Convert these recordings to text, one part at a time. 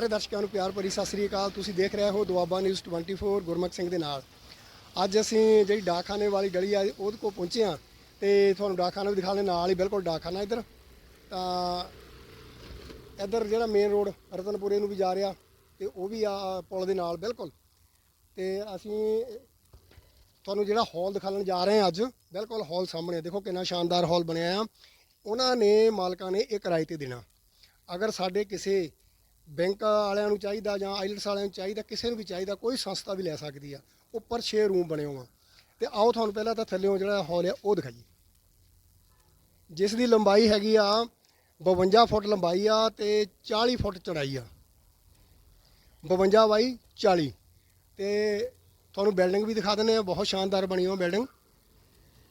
ਸਾਰੇ ਦਰਸ਼ਕਾਂ ਨੂੰ ਪਿਆਰ ਭਰੀ ਸਤਿ ਸ੍ਰੀ ਅਕਾਲ। ਤੁਸੀਂ ਦੇਖ ਰਹੇ ਹੋ ਦੁਆਬਾ ਨਿਊਜ਼ 24 ਗੁਰਮੁਖ ਸਿੰਘ ਦੇ ਨਾਲ। ਅੱਜ ਅਸੀਂ ਜਿਹੜੀ ਡਾਕਖਾਨੇ ਵਾਲੀ ਗਲੀ ਆ, ਉਹਦੇ ਕੋਲ ਪਹੁੰਚੇ ਆ ਤੇ ਤੁਹਾਨੂੰ ਡਾਕਖਾਨਾ ਵੀ ਦਿਖਾਣੇ ਨਾਲ ਹੀ ਬਿਲਕੁਲ ਡਾਕਖਾਨਾ ਇੱਧਰ। ਤਾਂ ਇੱਧਰ ਜਿਹੜਾ ਮੇਨ ਰੋਡ ਰਤਨਪੁਰੇ ਨੂੰ ਵੀ ਜਾ ਰਿਹਾ ਤੇ ਉਹ ਵੀ ਆ ਪੁਲ ਦੇ ਨਾਲ, ਬਿਲਕੁਲ। ਤੇ ਅਸੀਂ ਤੁਹਾਨੂੰ ਜਿਹੜਾ ਹਾਲ ਦਿਖਾਉਣ ਜਾ ਰਹੇ ਹਾਂ ਅੱਜ, ਬਿਲਕੁਲ ਹਾਲ ਸਾਹਮਣੇ ਦੇਖੋ ਕਿੰਨਾ ਸ਼ਾਨਦਾਰ ਹਾਲ ਬਣਿਆ ਆ। ਉਹਨਾਂ ਨੇ, ਮਾਲਕਾਂ ਨੇ ਇਹ ਕਿਰਾਏ ਤੇ ਦੇਣਾ। ਅਗਰ ਸਾਡੇ ਕਿਸੇ ਬੈਂਕ ਵਾਲਿਆਂ ਨੂੰ ਚਾਹੀਦਾ ਜਾਂ ਆਈਲਟਸ ਵਾਲਿਆਂ ਨੂੰ ਚਾਹੀਦਾ, ਕਿਸੇ ਨੂੰ ਵੀ ਚਾਹੀਦਾ, ਕੋਈ ਸੰਸਥਾ ਵੀ ਲੈ ਸਕਦੀ ਆ। ਉੱਪਰ 6 ਰੂਮ ਬਣੇ ਹੋਏ ਆ ਤੇ ਆਓ ਤੁਹਾਨੂੰ ਪਹਿਲਾਂ ਤਾਂ ਥੱਲੇੋਂ ਜਿਹੜਾ ਹਾਲ ਆ, ਉਹ ਦਿਖਾਈਏ। ਜਿਸ ਦੀ ਲੰਬਾਈ ਹੈਗੀ ਆ 52 ਫੁੱਟ ਲੰਬਾਈ ਆ ਤੇ 40 ਫੁੱਟ ਚੜਾਈ ਆ। 52 ਬਾਈ 40 ਤੇ ਤੁਹਾਨੂੰ ਬਿਲਡਿੰਗ ਵੀ ਦਿਖਾ ਦਿੰਦੇ ਆ, ਬਹੁਤ ਸ਼ਾਨਦਾਰ ਬਣੀ ਹੋਈ ਬਿਲਡਿੰਗ।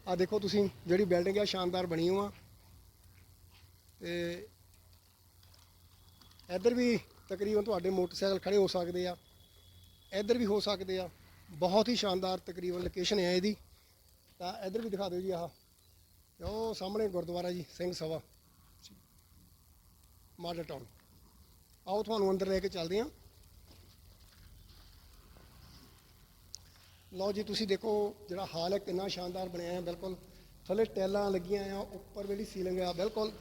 ਆ ਦੇਖੋ ਤੁਸੀਂ ਜਿਹੜੀ ਬਿਲਡਿੰਗ ਆ, ਸ਼ਾਨਦਾਰ ਬਣੀ ਹੋਈ ਆ। ਤੇ ਇੱਧਰ ਵੀ ਤਕਰੀਬਨ ਤੁਹਾਡੇ ਮੋਟਰਸਾਈਕਲ ਖੜੇ ਹੋ ਸਕਦੇ ਆ। ਇੱਧਰ ਵੀ ਹੋ ਸਕਦੇ ਆ। ਬਹੁਤ ਹੀ ਸ਼ਾਨਦਾਰ ਤਕਰੀਬਨ ਲੋਕੇਸ਼ਨ ਹੈ ਇਹਦੀ। ਤਾਂ ਇੱਧਰ ਵੀ ਦਿਖਾ ਦਿਓ ਜੀ ਆਹ। ਉਹ ਸਾਹਮਣੇ ਗੁਰਦੁਆਰਾ ਜੀ, ਸਿੰਘ ਸਭਾ। ਮਾਡਲ ਟਾਊਨ ਆਓ ਤੁਹਾਨੂੰ ਅੰਦਰ ਲੈ ਕੇ ਚੱਲਦੇ ਹਾਂ ਲਓ ਜੀ, ਤੁਸੀਂ ਦੇਖੋ ਜਿਹੜਾ ਹਾਲ ਹੈ, ਕਿੰਨਾ ਸ਼ਾਨਦਾਰ ਬਣਿਆ ਹੈ, ਬਿਲਕੁਲ। ਥੱਲੇ ਟੈਲਾਂ ਲੱਗੀਆਂ ਆ, ਉੱਪਰ ਜਿਹੜੀ ਸੀਲਿੰਗ ਆ, ਬਿਲਕੁਲ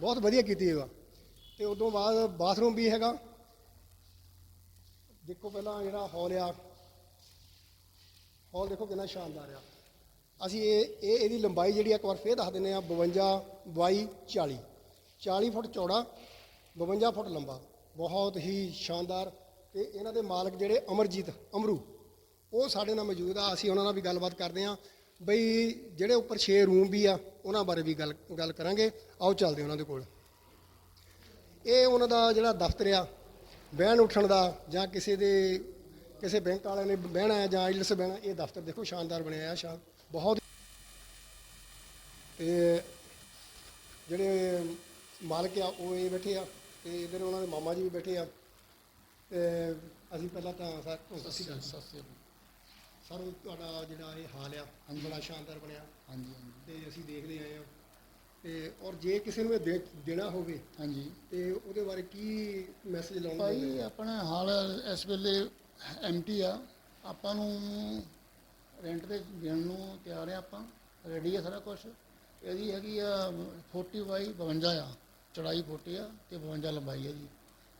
ਬਹੁਤ ਵਧੀਆ ਕੀਤੀ ਹੈਗਾ ਤੇ ਉਦੋਂ ਬਾਅਦ ਬਾਥਰੂਮ ਵੀ ਹੈਗਾ। ਦੇਖੋ ਪਹਿਲਾਂ ਜਿਹੜਾ ਹਾਲ ਆ। ਹਾਲ ਦੇਖੋ ਕਿੰਨਾ ਸ਼ਾਨਦਾਰ ਆ। ਅਸੀਂ ਇਹ ਇਹ, ਇਹਦੀ ਲੰਬਾਈ ਜਿਹੜੀ ਆ ਇੱਕ ਵਾਰ ਫੇਰ ਦੱਸ ਦਿੰਦੇ ਆ 52 22 40 40 ਫੁੱਟ ਚੌੜਾ 52 ਫੁੱਟ ਲੰਬਾ। ਬਹੁਤ ਹੀ ਸ਼ਾਨਦਾਰ। ਤੇ ਇਹਨਾਂ ਦੇ ਮਾਲਕ ਜਿਹੜੇ ਅਮਰਜੀਤ ਅਮਰੂ, ਉਹ ਸਾਡੇ ਨਾਲ ਮੌਜੂਦ ਆ। ਅਸੀਂ ਉਹਨਾਂ ਨਾਲ ਵੀ ਗੱਲਬਾਤ ਕਰਦੇ ਆ। ਬਈ ਜਿਹੜੇ ਉੱਪਰ 6 ਰੂਮ ਵੀ ਆ, ਉਹਨਾਂ ਬਾਰੇ ਵੀ ਗੱਲ ਗੱਲ ਕਰਾਂਗੇ। ਆਓ ਚੱਲਦੇ ਉਹਨਾਂ ਦੇ ਕੋਲ। ਇਹ ਉਹਨਾਂ ਦਾ ਜਿਹੜਾ ਦਫ਼ਤਰ ਆ ਬਹਿਣ ਉੱਠਣ ਦਾ ਜਾਂ ਕਿਸੇ ਦੇ ਕਿਸੇ ਬੈਂਕ ਵਾਲਿਆਂ ਨੇ ਬਹਿਣਾ ਹੈ ਜਾਂ ਆਈਲਸ ਬਹਿਣਾ ਇਹ ਦਫ਼ਤਰ ਦੇਖੋ ਸ਼ਾਨਦਾਰ ਬਣਿਆ ਆ ਸ਼ਾਨ ਬਹੁਤ ਤੇ ਜਿਹੜੇ ਮਾਲਕ ਆ ਉਹ ਇਹ ਬੈਠੇ ਆ ਤੇ ਇਧਰ ਉਹਨਾਂ ਦੇ ਮਾਮਾ ਜੀ ਵੀ ਬੈਠੇ ਆ ਤੇ ਅਸੀਂ ਪਹਿਲਾਂ ਤਾਂ ਸਰ ਅਸੀਂ ਸਰ ਤੁਹਾਡਾ ਜਿਹੜਾ ਇਹ ਹਾਲ ਆ ਬੜਾ ਸ਼ਾਨਦਾਰ ਬਣਿਆ। ਹਾਂਜੀ ਹਾਂਜੀ। ਤੇ ਅਸੀਂ ਦੇਖਦੇ ਆਏ ਆ। ਤੇ ਔਰ ਜੇ ਕਿਸੇ ਨੂੰ ਇਹ ਦੇ- ਦੇਣਾ ਹੋਵੇ ਹਾਂਜੀ। ਤੇ ਉਹਦੇ ਬਾਰੇ ਕੀ ਮੈਸੇਜ ਲਾਉਣਾ ਭਾਈ ਆਪਣਾ ਹਾਲ ਇਸ ਵੇਲੇ ਐਮਟੀ ਆ। ਆਪਾਂ ਨੂੰ ਰੈਂਟ ਤੇ ਦੇਣ ਨੂੰ ਤਿਆਰ ਆ ਆਪਾਂ। ਰੈਡੀ ਆ ਸਾਰਾ ਕੁਝ ਇਹਦੀ ਹੈਗੀ ਆ 40 ਬਾਈ 52 ਆ। ਚੜਾਈ 40 ਆ ਤੇ 52 ਲੰਬਾਈ ਆ ਜੀ।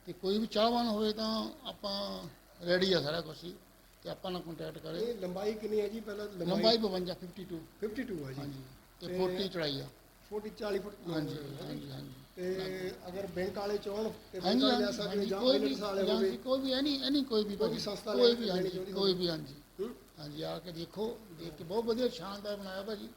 ਤੇ ਕੋਈ ਵੀ ਚਾਹਵਾਨ ਹੋਵੇ ਤਾਂ ਆਪਾਂ ਰੈਡੀ ਆ ਸਾਰਾ ਕੁਝ ਹੀ ਤੇ ਆਪਾਂ ਨਾਲ ਕੰਟੈਕਟ ਕਰੇ। ਇਹ ਲੰਬਾਈ ਕਿੰਨੀ ਹੈ ਜੀ? ਪਹਿਲਾਂ ਲੰਬਾਈ 52 52 52 ਹੈ ਜੀ। ਹਾਂਜੀ। ਤੇ 40 ਚੜਾਈ ਆ। 40 40 ਫੁੱਟ। ਹਾਂਜੀ ਹਾਂਜੀ ਹਾਂਜੀ। ਤੇ ਅਗਰ ਬੈਂਕ ਵਾਲੇ ਚਾਹਣ ਤੇ ਬੈਂਕ ਹਾਂਜੀ ਵਾਲੇ ਲੈ ਹਾਂਜੀ, ਸਕਦੇ ਹਾਂਜੀ, ਜਾਂ ਕੋਈ ਵੀ ਆਈਲਟਸ ਵਾਲੇ ਜਾਂ ਹੋਵੇ। ਕੋਈ ਵੀ ਐਨੀ ਐਨੀ ਕੋਈ ਵੀ ਕੋਈ ਵੀ ਭਾਜੀ, ਸੰਸਥਾ ਕੋਈ ਲੈ- ਵੀ ਲੈਣੀ ਹਾਂਜੀ ਚਾਹੁੰਦੀ ਕੋਈ ਵੀ ਹਾਂਜੀ। ਹੂੰ? ਹਾਂਜੀ ਆ ਕੇ ਦੇਖੋ ਦੇਖ ਕੇ ਬਹੁਤ ਵਧੀਆ ਸ਼ਾਨਦਾਰ ਬਣਾਇਆ ਭਾਜੀ।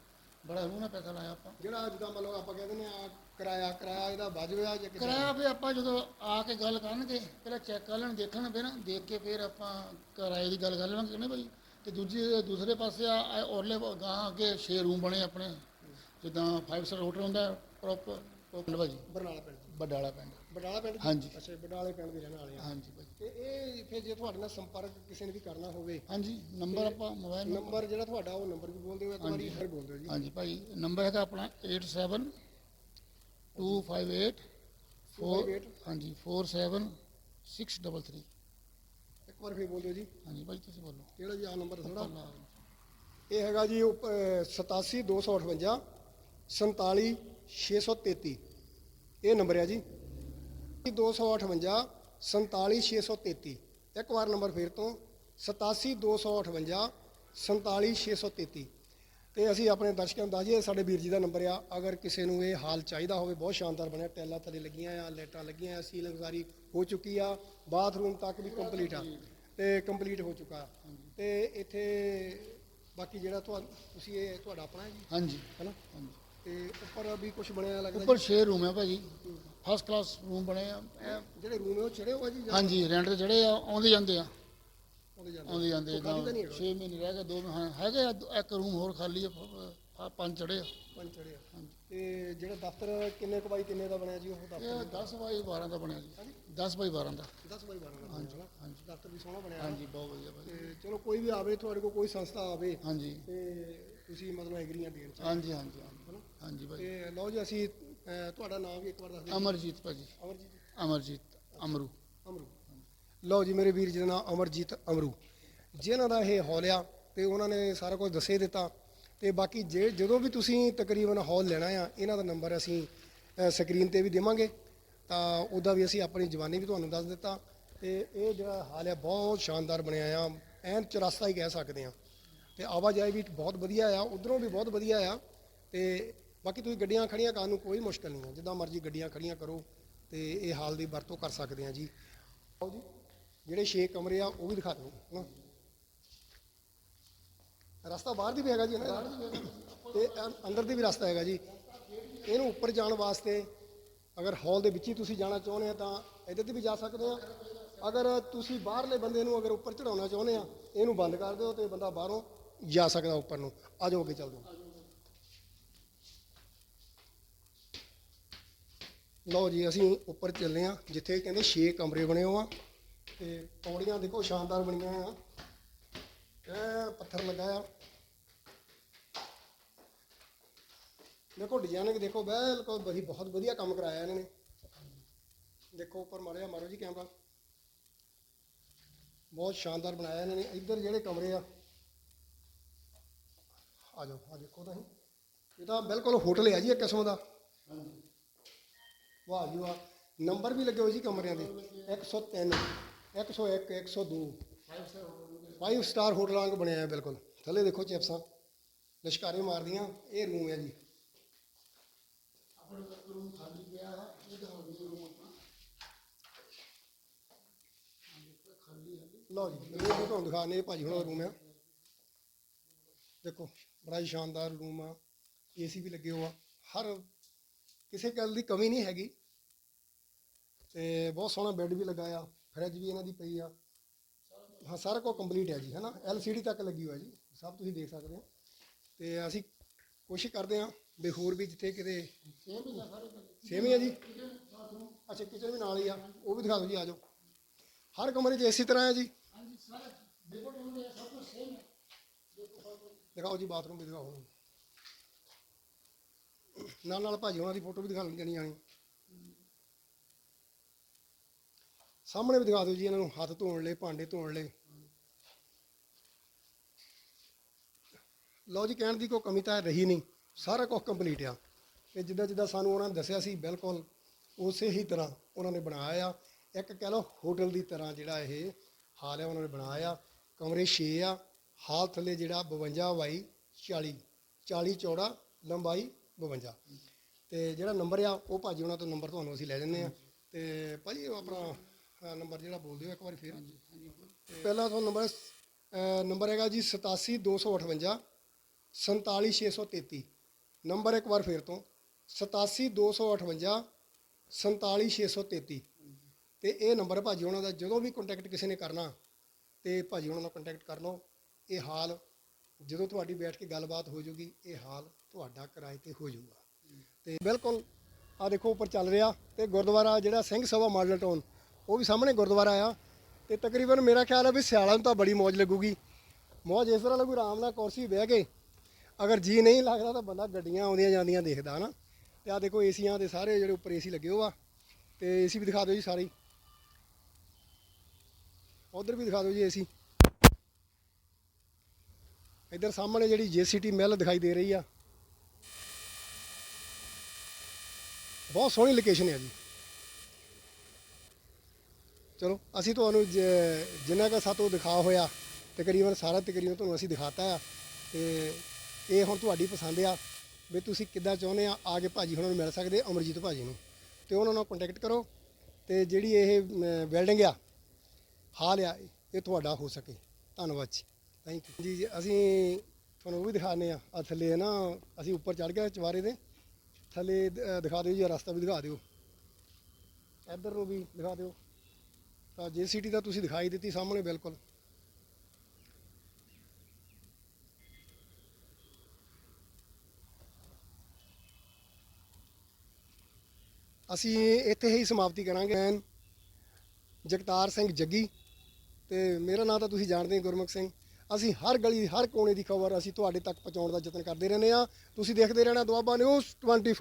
ਬੜਾ ਰੂਹ ਨਾਲ ਪੈਸਾ ਲਾਇਆ ਆਪਾਂ। ਜਿਹੜਾ ਜਿੱਦਾਂ ਮਤਲਬ ਆਪਾਂ ਕਹਿੰਦੇ ਨੇ ਆ ਕਿਰਾਇਆ ਕਿਰਾਇਆ ਇਹਦਾ ਵਾਜਬ ਆ ਜਾਂ ਕਿੱਦਾਂ? ਕਿਰਾਇਆ ਫਿਰ ਆਪਾਂ ਜਦੋਂ ਆ ਕੇ ਗੱਲ ਕਰਨਗੇ ਪਹਿਲਾਂ ਚੈੱਕ ਕਰ ਲੈਣ ਦੇਖਣ ਫਿਰ ਦੇਖ ਕੇ ਫਿਰ ਆਪਾਂ ਕਿਰਾਏ ਦੀ ਗੱਲ ਕਰ ਲੈਵਾਂਗੇ ਭਾਈ ਤੇ ਦੂਜੀ ਦੂਸਰੇ ਪਾਸੇ ਆ ਆ ਔਰਲੇ ਗਾਂ ਅੱਗੇ 6 ਰੂਮ ਬਣੇ ਆਪਣੇ। ਜਿੱਦਾਂ 5 ਸਟਾਰ ਹੋਟਲ ਹੁੰਦਾ ਪ੍ਰੋਪਰ ਪ੍ਰੋਪਰ ਭਾਜੀ। ਬਰਨਾਲਾ ਪਿੰਡ ਚ। ਬਡਾਲਾ ਪਿੰਡ। ਬਡਾਲਾ ਪਿੰਡ? ਹਾਂਜੀ। ਅੱਛਾ ਬਡਾਲੇ ਪਿੰਡ ਦੇ ਰਹਿਣ ਵਾਲੇ ਆ। ਹਾਂਜੀ ਭਾਜੀ। ਤੇ ਇਹ ਫਿਰ ਜੇ ਤੁਹਾਡੇ ਨਾਲ ਸੰਪਰਕ ਕਿਸੇ ਨੇ ਵੀ ਕਰਨਾ ਹੋਵੇ ਹਾਂਜੀ ਨੰਬਰ ਆਪਾਂ ਮੋਬਾਈਲ ਨੰਬਰ ਜਿਹੜਾ ਤੁਹਾਡਾ ਉਹ ਨੰਬਰ ਵੀ ਬੋਲ ਦਿਓ ਇੱਕ ਵਾਰੀ ਫਿਰ ਬੋਲ ਦਿਓ ਜੀ। ਹਾਂਜੀ ਭਾਈ ਨੰਬਰ ਹੈਗਾ ਆਪਣਾ 87 258 4 258 ਹਾਂਜੀ 47633 ਇੱਕ ਵਾਰ ਫਿਰ ਬੋਲ ਦਿਓ ਜੀ। ਹਾਂਜੀ ਭਾਈ ਤੁਸੀਂ ਬੋਲੋ। ਕਿਹੜਾ ਜੀ ਆ ਨੰਬਰ ਥੋੜਾ ਇਹ ਹੈਗਾ ਜੀ 87258 47633 ਇਹ ਨੰਬਰ ਹੈ ਜੀ। 258 47633 ਇੱਕ ਵਾਰ ਨੰਬਰ ਫੇਰ ਤੋਂ। 87258 47633 ਤੇ ਅਸੀਂ ਆਪਣੇ ਦਰਸ਼ਕਾਂ ਨੂੰ ਦੱਸੀਏ ਸਾਡੇ ਵੀਰ ਜੀ ਦਾ ਨੰਬਰ ਆ। ਅਗਰ ਕਿਸੇ ਨੂੰ ਇਹ ਹਾਲ ਚਾਹੀਦਾ ਹੋਵੇ ਬਹੁਤ ਸ਼ਾਨਦਾਰ ਬਣਿਆ। ਟੈਲਾਂ ਥੱਲੇ ਲੱਗੀਆਂ ਆ ਲਾਈਟਾਂ ਲੱਗੀਆਂ ਆ ਸੀਲਿੰਗ ਸਾਰੀ ਹੋ ਚੁੱਕੀ ਆ। ਬਾਥਰੂਮ ਤੱਕ ਵੀ ਕੰਪਲੀਟ ਆ। ਤੇ ਕੰਪਲੀਟ ਹੋ ਚੁੱਕਾ। ਤੇ ਇੱਥੇ ਬਾਕੀ ਜਿਹੜਾ ਤੁਹਾਨੂੰ ਤੁਸੀਂ ਇਹ ਤੁਹਾਡਾ ਆਪਣਾ ਹੈ ਜੀ? ਹਾਂਜੀ। ਹੈਨਾ? ਹਾਂਜੀ। ਤੇ ਉੱਪਰ ਵੀ ਕੁਝ ਬਣਿਆ ਲੱਗਦਾ ਉੱਪਰ 6 ਰੂਮ ਹੈ ਭਾਜੀ। ਫਸਟ ਕਲਾਸ ਰੂਮ ਬਣੇ ਆ? ਜਿਹੜੇ ਰੂਮ ਹੈ ਉਹ ਚੜੇ ਹੋਆ ਜੀ ਜਾਂ ਹਾਂਜੀ ਰੈਂਟ ਤੇ ਜਿਹੜੇ ਆ ਆਉਂਦੇ ਜਾਂਦੇ ਆ। ਉਹਦੇ ਜਾਂਦੇ ਆਉਂਦੇ ਜਾਂਦੇ ਹੈਗਾ? 6 ਮਹੀਨੇ ਰਹਿ ਗਏ ਦੋ ਹਾਂ ਹੈਗੇ ਆ, ਦੋ- ਇੱਕ ਰੂਮ ਹੋਰ ਖਾਲੀ ਆ ਪੰਜ ਚੜੇ ਆ। ਪੰਜ ਚੜੇ ਆ। ਤੇ ਜਿਹੜਾ ਦਫ਼ਤਰ ਕਿੰਨੇ ਕੁ ਬਾਈ ਕਿੰਨੇ ਦਾ ਬਣਿਆ ਜੀ ਉਹ ਇਹ ਦਫ਼ਤਰ 10 ਬਾਈ 12 ਦਾ ਬਣਿਆ ਜੀ। 10 ਬਾਈ 12 ਦਾ। 10 ਬਾਈ 12 ਦਾ ਹਾਂਜੀ, ਬਣਿਆ ਹਾਂਜੀ। ਦਫ਼ਤਰ ਵੀ ਸੋਹਣਾ ਬਣਿਆ ਹਾਂਜੀ ਬਹੁਤ ਵਧੀਆ ਭਾਜੀ। ਤੇ ਚਲੋ ਕੋਈ ਵੀ ਆਵੇ ਤੁਹਾਡੇ ਕੋਲ ਕੋਈ ਸੰਸਥਾ ਆਵੇ ਹਾਂਜੀ। ਤੇ ਤੁਸੀਂ ਮਤਲਬ ਐਗਰੀਆਂ ਦੇਣ ਚ ਹਾਂਜੀ ਹਾਂਜੀ ਹਾਂਜੀ। ਹਾਂਜੀ ਭਾਈ। ਤੇ ਲਓ ਜੀ ਅਸੀਂ ਅਹ, ਤੁਹਾਡਾ ਨਾਮ ਵੀ ਇੱਕ ਵਾਰ ਦੱਸ ਦਿਓ। ਅਮਰਜੀਤ ਭਾਜੀ। ਅਮਰਜੀਤ? ਅਮਰਜੀਤ ਅਮਰੂ। ਅਮਰੂ। ਲਓ ਜੀ ਮੇਰੇ ਵੀਰ ਜੀ ਦਾ ਨਾਮ ਅਮਰਜੀਤ ਅਮਰੂ। ਜਿਨ੍ਹਾਂ ਦਾ ਇਹ ਹੌਲ ਆ ਤੇ ਉਹਨਾਂ ਨੇ ਸਾਰਾ ਕੁਝ ਦੱਸੇ ਦਿੱਤਾ। ਤੇ ਬਾਕੀ ਜੇ ਜਦੋਂ ਵੀ ਤੁਸੀਂ ਤਕਰੀਬਨ ਹੌਲ ਲੈਣਾ ਆ ਇਹਨਾਂ ਦਾ ਨੰਬਰ ਅਸੀਂ ਸਕਰੀਨ ਤੇ ਵੀ ਦੇਵਾਂਗੇ। ਤਾਂ ਉਹਦਾ ਵੀ ਅਸੀਂ ਆਪਣੀ ਜਵਾਨੀ ਵੀ ਤੁਹਾਨੂੰ ਦੱਸ ਦਿੱਤਾ। ਤੇ ਇਹ ਜਿਹੜਾ ਹਾਲ ਆ ਬਹੁਤ ਸ਼ਾਨਦਾਰ ਬਣਿਆ ਆ। ਐਨ ਚਰਸਤਾ ਹੀ ਕਹਿ ਸਕਦੇ ਆ। ਤੇ ਆਵਾਜਾਈ ਵੀ ਬਹੁਤ ਵਧੀਆ ਆ, ਉਧਰੋਂ ਵੀ ਬਹੁਤ ਵਧੀਆ ਆ ਤੇ ਬਾਕੀ ਤੁਸੀਂ ਗੱਡੀਆਂ ਖੜੀਆਂ ਕਰਨ ਨੂੰ ਕੋਈ ਮੁਸ਼ਕਲ ਨਹੀਂ ਹੈ ਜਿੱਦਾਂ ਮਰਜ਼ੀ ਗੱਡੀਆਂ ਖੜੀਆਂ ਕਰੋ ਤੇ ਇਹ ਹਾਲ ਦੀ ਵਰਤੋਂ ਕਰ ਸਕਦੇ ਆ ਜੀ। ਆਓ ਜੀ, ਜਿਹੜੇ 6 ਕਮਰੇ ਆ, ਉਹ ਵੀ ਦਿਖਾ ਦਿਓ, ਹਨਾ? ਰਸਤਾ ਬਾਹਰ ਦੀ ਵੀ ਹੈਗਾ ਜੀ ਇਹਨਾਂ ਦਾ ਤੇ ਅੰਦਰ ਦੀ ਵੀ ਰਸਤਾ ਹੈਗਾ ਜੀ। ਇਹਨੂੰ ਉੱਪਰ ਜਾਣ ਵਾਸਤੇ ਅਗਰ ਹਾਲ ਦੇ ਵਿੱਚ ਹੀ ਤੁਸੀਂ ਜਾਣਾ ਚਾਹੁੰਦੇ ਆ ਤਾਂ ਇੱਧਰ ਦੀ ਵੀ ਜਾ ਸਕਦੇ ਆ। ਅਗਰ ਤੁਸੀਂ ਬਾਹਰਲੇ ਬੰਦੇ ਨੂੰ ਅਗਰ ਉੱਪਰ ਚੜਾਉਣਾ ਚਾਹੁੰਦੇ ਆ, ਇਹਨੂੰ ਬੰਦ ਕਰ ਦਿਓ ਤੇ ਬੰਦਾ ਬਾਹਰੋਂ ਜਾ ਸਕਦਾ ਉੱਪਰ ਨੂੰ। ਆ ਜਾਓ ਅੱਗੇ ਚੱਲਦੇ ਹਾਂ ਲਓ ਜੀ, ਅਸੀਂ ਉੱਪਰ ਚੱਲੇ ਆ, ਜਿੱਥੇ ਕਹਿੰਦੇ 6 ਕਮਰੇ ਬਣੇ ਹੋ ਆ। ਤੇ ਪੌੜੀਆਂ ਦੇਖੋ, ਸ਼ਾਨਦਾਰ ਬਣੀਆਂ ਆ ਇਹ ਪੱਥਰ ਲੱਗਾ ਆ। ਦੇਖੋ ਡਿਜ਼ਾਈਨਿੰਗ ਦੇਖੋ, ਬਿਲਕੁਲ ਬੜੀ, ਬਹੁਤ ਵਧੀਆ ਕੰਮ ਕਰਾਇਆ ਇਹਨਾਂ ਨੇ। ਦੇਖੋ, ਉੱਪਰ ਮਾਰਿਆ ਮਾਰੋ ਜੀ ਕੈਮਰਾ ਬਹੁਤ ਸ਼ਾਨਦਾਰ ਬਣਾਇਆ ਇਹਨਾਂ ਨੇ। ਇੱਧਰ ਜਿਹੜੇ ਕਮਰੇ ਆ ਆ ਜਾਓ ਆ ਦੇਖੋ ਤੁਸੀਂ ਇਹ ਤਾਂ ਬਿਲਕੁਲ ਹੋਟਲ ਹੈ ਜੀ ਇੱਕ ਕਿਸਮ ਦਾ। ਵਾਹ ਜੀ ਵਾਹ ਨੰਬਰ ਵੀ ਲੱਗੇ ਹੋਏ ਜੀ ਕਮਰਿਆਂ ਦੇ। 103 101 102 5 ਸਟਾਰ ਹੋਟਲਾਂ ਵਾਂਗ ਬਣਿਆ ਹੈ ਬਿਲਕੁਲ। ਥੱਲੇ ਦੇਖੋ ਚਿਪਸਾਂ ਲਿਸ਼ਕਾਰੇ ਮਾਰਦੀਆਂ ਇਹ ਰੂਮ ਹੈ ਜੀ। ਆਪਣੇ ਰੂਮ ਖਾਲੀ ਪਿਆ ਹੈ ਇਹ ਦਿਖਾਓ ਜੀ ਰੂਮ ਆਪਣਾ ਖਾਲੀ ਹੈ ਲਓ ਜੀ ਰੂਮ ਵੀ ਤੁਹਾਨੂੰ ਦਿਖਾਣੇ ਭਾਜੀ ਹੁਣਾਂ ਰੂਮ ਹੈ ਦੇਖੋ। ਬੜਾ ਹੀ ਸ਼ਾਨਦਾਰ ਰੂਮ ਆ, ਏਸੀ ਵੀ ਲੱਗੇ ਹੋਆ ਹਰ ਕਿਸੇ ਗੱਲ ਦੀ ਕਮੀ ਨਹੀਂ ਹੈਗੀ। ਤੇ ਬਹੁਤ ਸੋਹਣਾ ਬੈੱਡ ਵੀ ਲਗਾਇਆ, ਫਰਿੱਜ ਵੀ ਇਹਨਾਂ ਦੀ ਪਈ ਆ। ਹਾਂ, ਸਾਰਾ ਕੁਝ ਕੰਪਲੀਟ ਹੈ ਜੀ, ਹੈਨਾ? ਐਲਸੀਡੀ ਤੱਕ ਲੱਗੀ ਹੋਇਆ ਜੀ, ਸਭ ਤੁਸੀਂ ਦੇਖ ਸਕਦੇ ਹੋ। ਤੇ ਅਸੀਂ ਕੋਸ਼ਿਸ਼ ਕਰਦੇ ਹਾਂ ਵੀ ਹੋਰ ਵੀ ਜਿੱਥੇ ਕਿਤੇ ਸੇਮ ਹੀ ਆ ਸਾਰੇ ਸੇਮ ਹੀ ਆ ਜੀ। ਅੱਛਾ ਕਿਚਨ ਵੀ ਨਾਲ ਹੀ ਆ, ਉਹ ਵੀ ਦਿਖਾ ਦਿਓ ਜੀ, ਆ ਜਾਓ। ਹਰ ਕਮਰੇ 'ਚ ਇਸੇ ਤਰ੍ਹਾਂ ਹੈ ਜੀ। ਹਾਂਜੀ, ਸਾਰੇ ਦੇਖੋ ਸਭ ਕੁਝ ਸੇਮ ਹੈ ਦਿਖਾਓ ਜੀ ਬਾਥਰੂਮ ਵੀ ਦਿਖਾਓ। ਨਾਲ ਨਾਲ ਭਾਜੀ ਉਹਨਾਂ ਦੀ ਫੋਟੋ ਵੀ ਦਿਖਾਉਣੀ ਲੈਣੀ ਆਣੀ ਸਾਹਮਣੇ ਵੀ ਦਿਖਾ ਦਿਓ ਜੀ ਇਹਨਾਂ ਨੂੰ, ਹੱਥ ਧੋਣ ਲਈ, ਭਾਂਡੇ ਧੋਣ ਲਈ। ਲਓ ਜੀ, ਕਹਿਣ ਦੀ ਕੋਈ ਕਮੀ ਤਾਂ ਰਹੀ ਨਹੀਂ। ਸਾਰਾ ਕੁਝ ਕੰਪਲੀਟ ਆ। ਤੇ ਜਿੱਦਾਂ ਜਿੱਦਾਂ ਸਾਨੂੰ ਉਹਨਾਂ ਨੇ ਦੱਸਿਆ ਸੀ, ਬਿਲਕੁਲ ਉਸੇ ਹੀ ਤਰ੍ਹਾਂ ਉਹਨਾਂ ਨੇ ਬਣਾਇਆ ਆ। ਇੱਕ ਕਹਿ ਲਓ ਹੋਟਲ ਦੀ ਤਰ੍ਹਾਂ ਜਿਹੜਾ ਇਹ ਹਾਲ ਹੈ, ਉਹਨਾਂ ਨੇ ਬਣਾਇਆ। ਕਮਰੇ 6 ਆ। ਹਾਲ ਥੱਲੇ ਜਿਹੜਾ 52 ਬਾਈ 40 40 ਚੌੜਾ ਲੰਬਾਈ 52 ਤੇ ਜਿਹੜਾ ਨੰਬਰ ਆ ਉਹ ਭਾਜੀ ਉਹਨਾਂ ਤੋਂ ਨੰਬਰ ਤੁਹਾਨੂੰ ਅਸੀਂ ਲੈ ਜੰਨੇ ਆ ਤੇ ਭਾਜੀ ਉਹ ਆਪਣਾ ਨੰਬਰ ਜਿਹੜਾ ਬੋਲ ਦਿਓ ਇੱਕ ਵਾਰੀ ਫੇਰ। ਪਹਿਲਾ ਤੁਹਾਨੂੰ ਨੰਬਰ ਨੰਬਰ ਹੈਗਾ ਜੀ 87258 47633 ਨੰਬਰ ਇੱਕ ਵਾਰ ਫੇਰ ਤੋਂ 87258 47633 ਤੇ ਇਹ ਨੰਬਰ ਭਾਜੀ ਉਹਨਾਂ ਦਾ ਜਦੋਂ ਵੀ ਕੰਟੈਕਟ ਕਿਸੇ ਨੇ ਕਰਨਾ ਤੇ ਭਾਜੀ ਉਹਨਾਂ ਨਾਲ ਕੰਟੈਕਟ ਕਰ ਲਓ। ਇਹ ਹਾਲ ਜਦੋਂ ਤੁਹਾਡੀ ਬੈਠ ਕੇ ਗੱਲਬਾਤ ਹੋ ਜੂਗੀ, ਇਹ ਹਾਲ ਤੁਹਾਡਾ ਕਿਰਾਏ ਤੇ ਹੋ ਜਾਊਗਾ ਤੇ ਬਿਲਕੁਲ ਆ ਦੇਖੋ ਉੱਪਰ ਚੱਲ ਰਿਹਾ ਤੇ ਗੁਰਦੁਆਰਾ ਜਿਹੜਾ ਸਿੰਘ ਸਭਾ ਮਾਡਲ ਟਾਊਨ, ਉਹ ਵੀ ਸਾਹਮਣੇ ਗੁਰਦੁਆਰਾ ਆ। ਤੇ ਤਕਰੀਬਨ ਮੇਰਾ ਖਿਆਲ ਹੈ ਵੀ ਸਿਆਲਾਂ ਨੂੰ ਤਾਂ ਬੜੀ ਮੌਜ ਲੱਗੂਗੀ। ਮੌਜ ਇਸ ਤਰ੍ਹਾਂ ਲੱਗੂ ਆਰਾਮ ਨਾਲ ਕੁਰਸੀ ਬਹਿ ਕੇ, ਅਗਰ ਜੀ ਨਹੀਂ ਲੱਗਦਾ ਤਾਂ ਬੰਦਾ ਗੱਡੀਆਂ ਆਉਂਦੀਆਂ ਜਾਂਦੀਆਂ ਦੇਖਦਾ, ਹਨਾ। ਤੇ ਆ ਦੇਖੋ ਏਸੀਆਂ ਦੇ ਸਾਰੇ ਜਿਹੜੇ ਉੱਪਰ ਏਸੀ ਲੱਗੇ ਹੋ ਆ। ਤੇ ਏਸੀ ਵੀ ਦਿਖਾ ਦਿਓ ਜੀ ਸਾਰੇ। ਉਧਰ ਵੀ ਦਿਖਾ ਦਿਓ ਜੀ ਏਸੀ। ਇੱਧਰ ਸਾਹਮਣੇ ਜਿਹੜੀ ਜੀਸੀਟੀ ਮਿਲ ਦਿਖਾਈ ਦੇ ਰਹੀ ਆ। ਬਹੁਤ ਸੋਹਣੀ ਲੋਕੇਸ਼ਨ ਹੈ ਜੀ। ਚਲੋ, ਅਸੀਂ ਤੁਹਾਨੂੰ ਜ- ਜਿੰਨਾ ਕੁ ਸਾਤੋਂ ਦਿਖਾ ਹੋਇਆ, ਤਕਰੀਬਨ ਸਾਰਾ ਤਕਰੀਬਨ ਤੁਹਾਨੂੰ ਅਸੀਂ ਦਿਖਾਤਾ ਆ। ਤੇ ਇਹ ਹੁਣ ਤੁਹਾਡੀ ਪਸੰਦ ਆ। ਵੀ ਤੁਸੀਂ ਕਿੱਦਾਂ ਚਾਹੁੰਦੇ ਆ ਆ ਕੇ ਭਾਜੀ ਹੁਣਾਂ ਨੂੰ ਮਿਲ ਸਕਦੇ, ਅਮਰਜੀਤ ਭਾਜੀ ਨੂੰ। ਤੇ ਉਹਨਾਂ ਨਾਲ ਕੰਟੈਕਟ ਕਰੋ। ਤੇ ਜਿਹੜੀ ਇਹ ਬਿਲਡਿੰਗ ਆ, ਹਾਲ ਆ, ਇਹ ਤੁਹਾਡਾ ਹੋ ਸਕੇ। ਧੰਨਵਾਦ ਜੀ। ਥੈਂਕ ਯੂ ਜੀ ਜੀ, ਅਸੀਂ ਤੁਹਾਨੂੰ ਉਹ ਵੀ ਦਿਖਾਣੇ ਆ ਆ ਥੱਲੇ ਨਾ ਅਸੀਂ ਉੱਪਰ ਚੜ ਗਏ ਚਵਾਰੇ ਦੇ ਥੱਲੇ ਦ- ਦਿਖਾ ਦਿਓ ਜੀ ਆਹ ਰਸਤਾ ਵੀ ਦਿਖਾ ਦਿਓ। ਇੱਧਰ ਨੂੰ ਵੀ ਦਿਖਾ ਦਿਓ। ਤਾਂ ਜੇ ਸਿਟੀ ਦਾ ਤੁਸੀਂ ਦਿਖਾਈ ਦਿੱਤੀ ਸਾਹਮਣੇ ਬਿਲਕੁਲ। ਅਸੀਂ ਇੱਥੇ ਹੀ ਸਮਾਪਤੀ ਕਰਾਂਗੇ। ਐਨ ਜਗਤਾਰ ਸਿੰਘ ਜੱਗੀ ਤੇ ਮੇਰਾ ਨਾਮ ਤਾਂ ਤੁਸੀਂ ਜਾਣਦੇ ਹੋ ਗੁਰਮੁਖ ਸਿੰਘ। ਅਸੀਂ ਹਰ ਗਲੀ, ਹਰ ਕੋਨੇ ਦੀ ਖਬਰ ਅਸੀਂ ਤੁਹਾਡੇ ਤੱਕ ਪਹੁੰਚਾਉਣ ਦਾ ਯਤਨ ਕਰਦੇ ਰਹਿੰਦੇ ਆ ਤੁਸੀਂ ਦੇਖਦੇ ਰਹਿਣਾ ਦੁਆਬਾ ਨਿਊਜ਼ 24